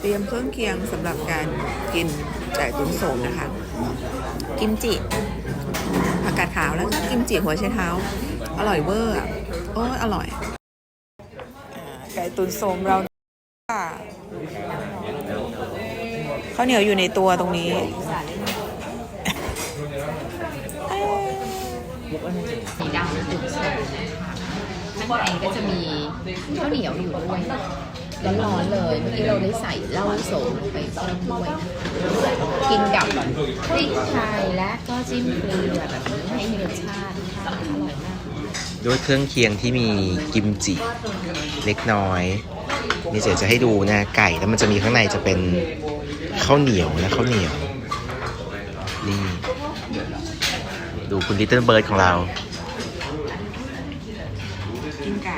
เตรียมเครื่องเคียงสำหรับการกินไก่ตุ๋นโสมนะคะ กิมจิผักกาดขาวแล้วก็กิมจิหัวไชเท้า อร่อยเวอร์โอ้ยอร่อยไก่ตุ๋นโสมเราค่ะข้าวเหนียวอยู่ในตัวตรงนี้สีดำจุดโสมนะคะข้างในก็จะมีข้าวเหนียวอยู่ด้วย ร้อนๆเลย เมื่อกี้เราได้ใส่เหล้าโสมลงไปต้มด้วยกินกับพริกไทยและก็จิ้มเกลือแบบนี้ให้มีรสชาติอร่อยมาก ด้วยเครื่องเคียงที่มีกิมจิเล็กน้อย นี่เจ๋จะให้ดูนะไก่แล้วมันจะมีข้างในจะเป็นข้าวเหนียวนะข้าวเหนียว นี่ ดูคุณลิตเติ้ลเบิร์ดของเรา กินไก่